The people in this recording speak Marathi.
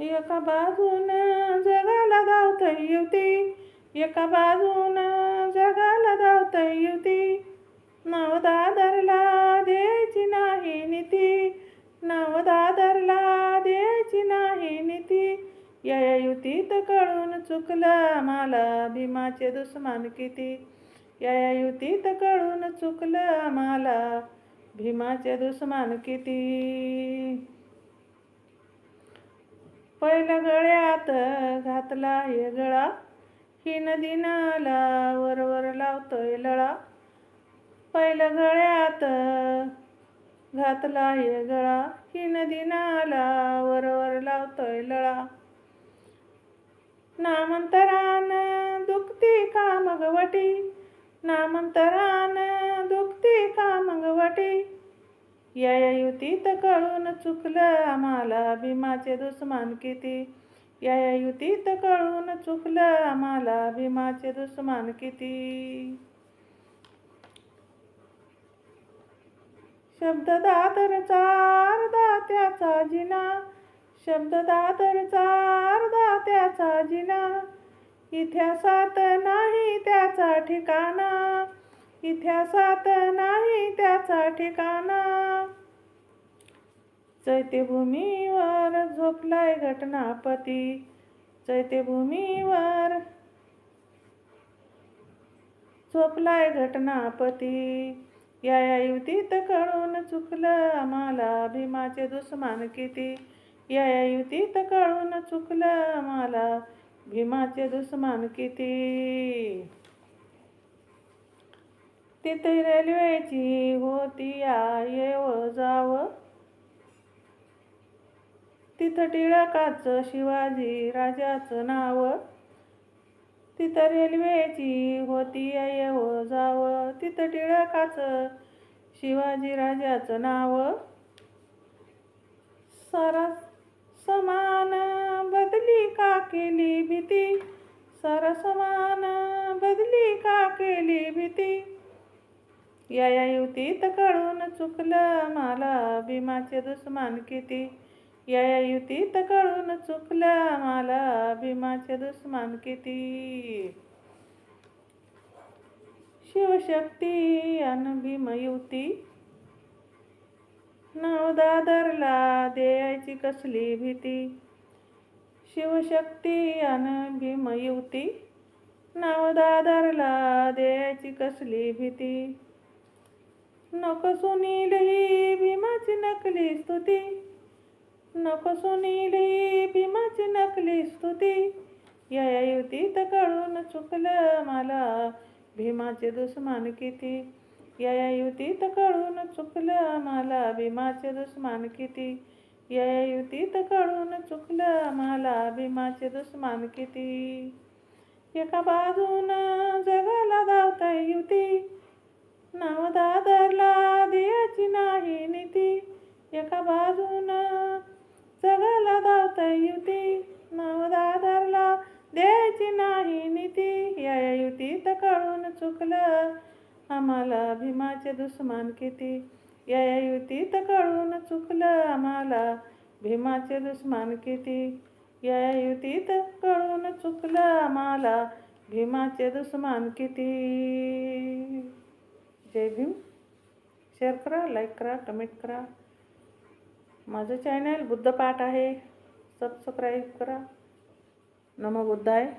एका बाजून जगाला धावत युती एका बाजून जगाला धावतय युती नाव दादरला द्यायची नाही नीती नाव दादरला द्यायची नाही नीती. या युतीत कळून चुकलं मला भीमाचे दुश्मन किती. या युतीत कळून चुकलं मला भीमाचे दुश्मन किती. पहिला गळ्यात घातला हे गळा. ही नदी नाला वरवर लावतोय लळा. पहिला गळ्यात घातला हे गळा. ही नदी नाला वरवर लावतोय लळा. नामंतरान दुखती का मगवटी नामंतरान या या युतीत कळून चुकलं आम्हाला भीमाचे दुश्मन किती? या या युतीत कळून चुकलं आम्हाला भीमाचे दुश्मन किती? शब्द दादरचा चार दात्याचा जिना शब्द दादरचा चार दात्याचा जिना. इतिहासात नाही त्याचा ठिकाणा इतिहासात नाही त्याचा ठिकाणा. चैत्यभूमीवर झोपलाय घटनापती. चैत्यभूमीवर झोपलाय घटनापती. या या युतीत कळून चुकलं आम्हाला भीमाचे दुश्मन किती. या या युतीत कळून चुकलं आम्हाला भीमाचे दुश्मन किती. तिथे रेल्वेची होती येव जाव. तिथं टिळकाचं शिवाजी राजाचं नाव. तिथं रेल्वेची होती येव जाव. तिथं टिळकाचं शिवाजी राजाचं नाव. सारा समान बदली का केली भीती? सारा समान बदली का केली भीती? या या युतीत कळून चुकलं. मला भीमाचे दुश्मन किती? या या युतीत कळून चुकलं. मला भीमाचे दुश्मन किती? शिवशक्ती अन भीम युती. नवदादरला देयाची द्यायची कसली भीती? शिवशक्ती अन भीम युती. नवदादरला देयाची द्यायची कसली भीती? नको सुनील ही भीमाची नकली स्तुती. नको सुनील ही भीमाची नकली स्तुती. या युतीत कळून चुकलं मला भीमाचे दुश्मान किती. या युतीत कळून चुकलं मला भीमाचे दुश्मान किती. या युतीत कळून चुकलं मला भीमाचे दुश्मान किती. एका बाजून जगाला धावताय युती. नाव दादरला द्यायची नाही नीती. एका बाजून जगाला धावता युती. नाव दादरला द्यायची नाही नीती. या युतीत कळून चुकलं आम्हाला भीमाचे दुश्मन किती. या युतीत कळून चुकलं आम्हाला भीमाचे दुश्मन किती. या या युतीत कळून चुकलं आम्हाला भीमाचे दुश्मन किती. जय भीम. शेअर करा लाईक करा कमेंट करा. माझं चॅनल बुद्धपाठ आहे. सबस्क्राईब करा. नमो बुद्धाय.